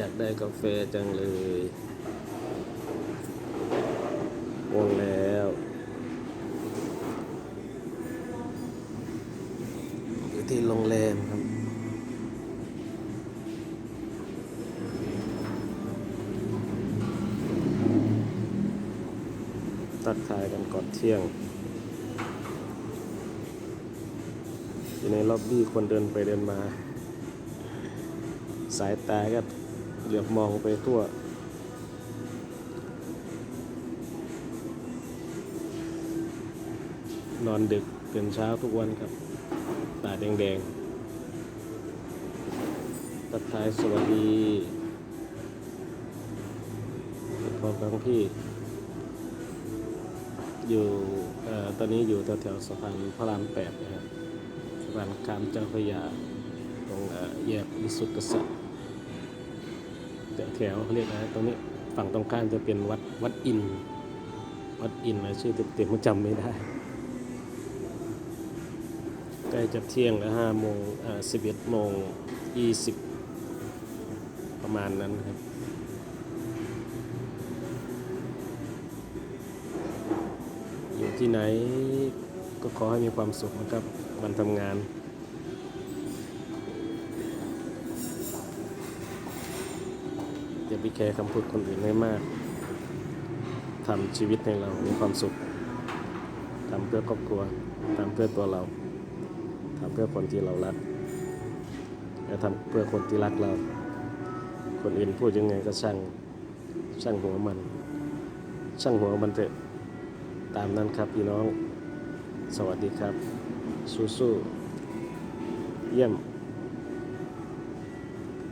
อยากได้กาแฟจังเลย วงแล้ว อยู่ที่โรงแรมครับ ตักทายกันก่อนเที่ยง อยู่ในล็อบบี้คนเดินไปเดินมา สายตาก็ เหลือบมองไปทั่ว นอนดึกตื่นเช้าทุกวันครับ ตาแดงๆตักทายสวัสดีพอกันพี่ อยู่เอ่อตอนนี้อยู่แถวๆสะพานพระรามแปดนะครับสะพานข้ามเจ้าพระยาตรงแยกวิสุทธิกษัตริย์ แถวเขาเรียกนะตรงนี้ฝั่งตรงข้ามจะเป็นวัดวัดอิน วัดอินนะชื่อเต็มๆผมจำไม่ได้ใกล้จะเที่ยงแล้วห้าโมงอ่าสิบเอ็ดโมงยี่สิบประมาณนั้นครับ อยู่ที่ไหนก็ขอให้มีความสุขนะครับวันทำงาน ไปแคร์คำพูดคนอื่นให้มากทำชีวิตให้เรา มีความสุขทำเพื่อครอบครัวทำเพื่อตัวเราทำเพื่อคนที่เรารักและทำเพื่อคนที่รักเรา คนอื่นพูดยังไงก็ช่างช่างหัวมัน ช่างหัวมันเถอะตามนั้นครับพี่น้อง สวัสดีครับ สู้ๆเยี่ยม